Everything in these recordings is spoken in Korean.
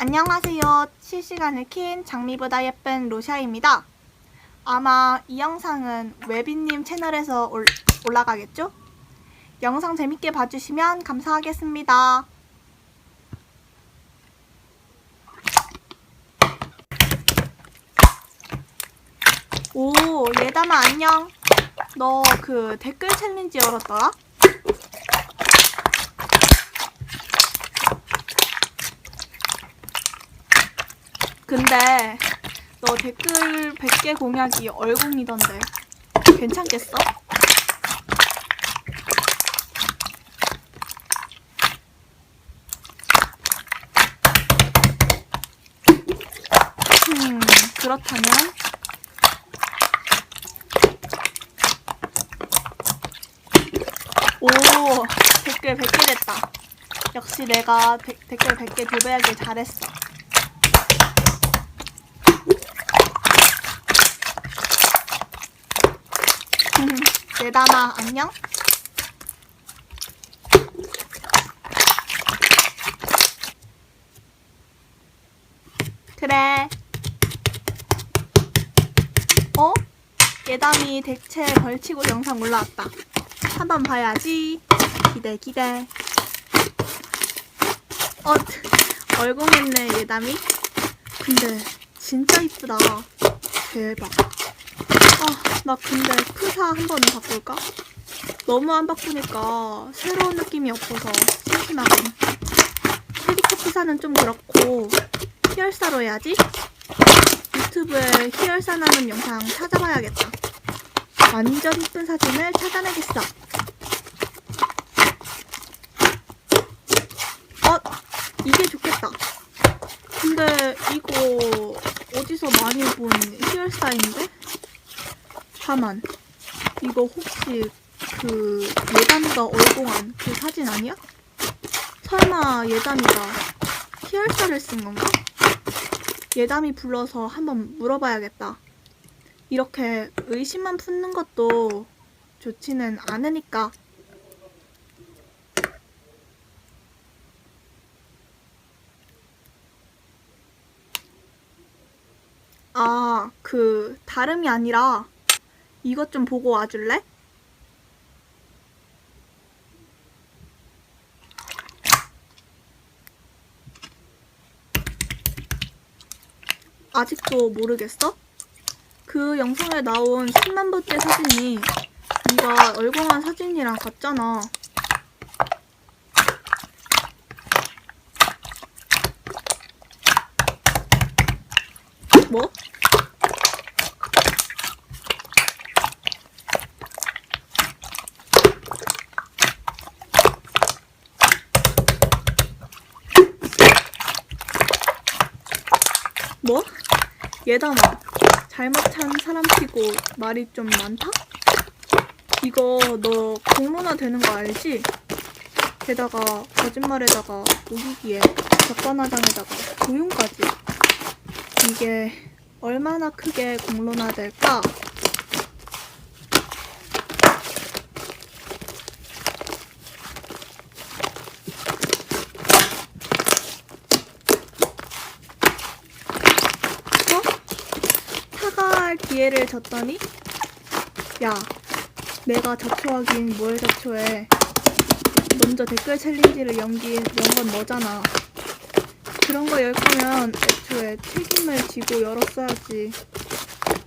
안녕하세요. 실시간을 킨 장미보다 예쁜 로샤입니다. 아마 이 영상은 웨비님 채널에서 올, 올라가겠죠? 영상 재밌게 봐주시면 감사하겠습니다. 오, 예담아 안녕. 너 그 댓글 챌린지 열었더라? 근데 너 댓글 100개 공약이 얼공이던데 괜찮겠어? 음, 그렇다면 오, 댓글 100개 됐다. 역시 내가 데- 댓글 100개 도배하길 잘했어. 예담아 안녕? 그래. 어? 예담이 대체 벌치고 영상 올라왔다. 한번 봐야지. 기대 기대. 어, 얼공했네 예담이. 근데 진짜 이쁘다. 대박. 아, 나 근데 프사 한번 바꿀까? 너무 안 바꾸니까 새로운 느낌이 없어서 심심하군. 페리코 프사는 좀 그렇고 희열사로 해야지. 유튜브에 희열사 나는 영상 찾아봐야겠다. 완전 이쁜 사진을 찾아내겠어. 어, 이게 좋겠다. 근데 이거 어디서 많이 본 희열사인데? 가만. 이거 혹시 그 예담이가 얼공한 그 사진 아니야? 설마 예담이가 희열사를 쓴 건가? 예담이 불러서 한번 물어봐야겠다. 이렇게 의심만 품는 것도 좋지는 않으니까. 아, 그 다름이 아니라 이것 좀 보고 와줄래? 아직도 모르겠어? 그 영상에 나온 10만 번째 사진이 네가 얼공한 사진이랑 같잖아. 뭐? 뭐? 예담아, 잘못 찬 사람 치고 말이 좀 많다? 이거 너 공론화 되는 거 알지? 게다가 거짓말에다가 우기기에 적반하장에다가 고용까지 이게 얼마나 크게 공론화 될까? 어? 사과할 기회를 줬더니? 야 내가 자초하긴 뭘 자초해? 먼저 댓글 챌린지를 연긴 연건 너잖아. 그런 거 열 거면 애초에 책임을 지고 열었어야지.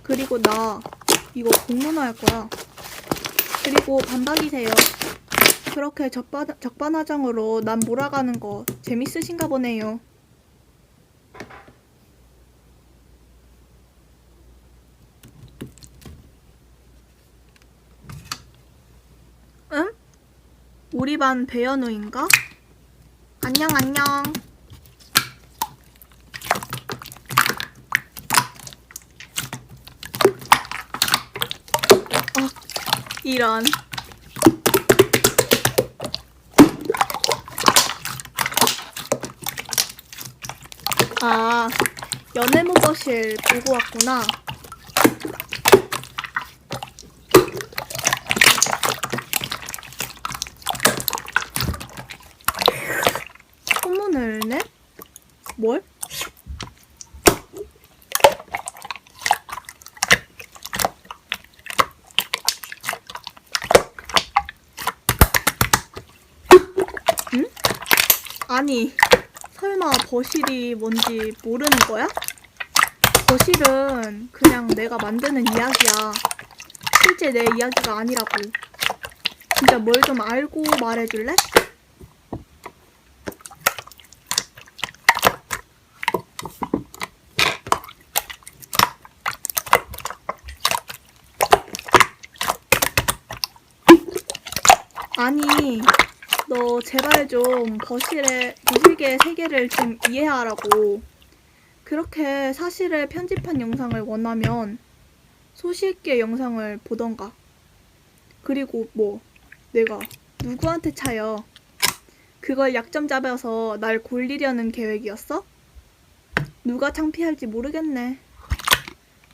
그리고 나 이거 공론화할 거야. 그리고 반박이세요. 그렇게 적반, 적반하장으로 난 몰아가는 거 재밌으신가 보네요 우리 반 배현우인가? 안녕 안녕. 어, 이런. 아, 연애무버실 보고 왔구나. 소문을 내? 뭘? 아니, 설마 버실이 뭔지 모르는 거야? 버실은 그냥 내가 만드는 이야기야. 실제 내 이야기가 아니라고. 진짜 뭘 좀 알고 말해줄래? 아니, 너 제발 좀 거실의 거실계의 세계를 좀 이해하라고. 그렇게 사실을 편집한 영상을 원하면 소시있게 영상을 보던가. 그리고 뭐 내가 누구한테 차여? 그걸 약점 잡아서 날 골리려는 계획이었어? 누가 창피할지 모르겠네.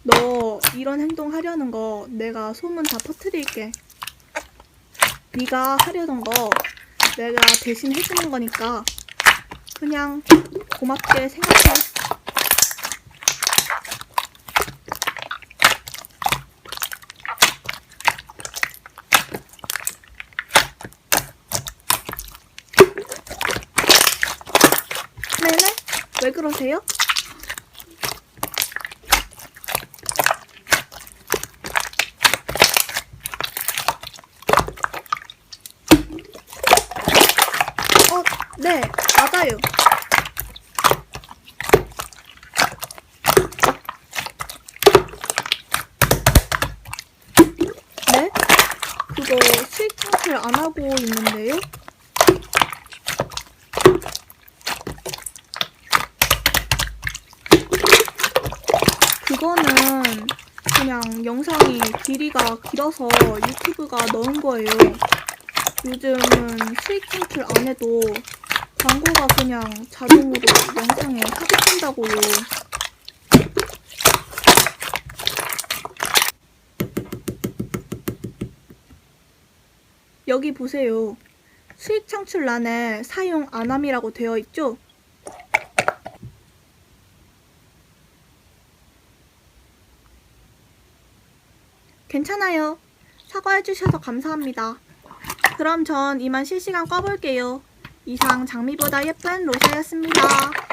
너 이런 행동 하려는 거 내가 소문 다 퍼뜨릴게. 네가 하려던 거 내가 대신 해주는 거니까 그냥 고맙게 생각해. 네네? 왜 그러세요? 어, 네, 맞아요. 네? 그거 창출 안 하고 있는데요? 그거는 그냥 영상이 길이가 길어서 유튜브가 넣은 거예요. 요즘은 창출 안 해도 광고가 그냥 자동으로 영상에 삽입된다고요. 여기 보세요. 수익 창출란에 사용 안함이라고 되어 있죠? 괜찮아요. 사과해주셔서 감사합니다. 그럼 전 이만 실시간 꺼볼게요. 이상 장미보다 예쁜 로샤였습니다.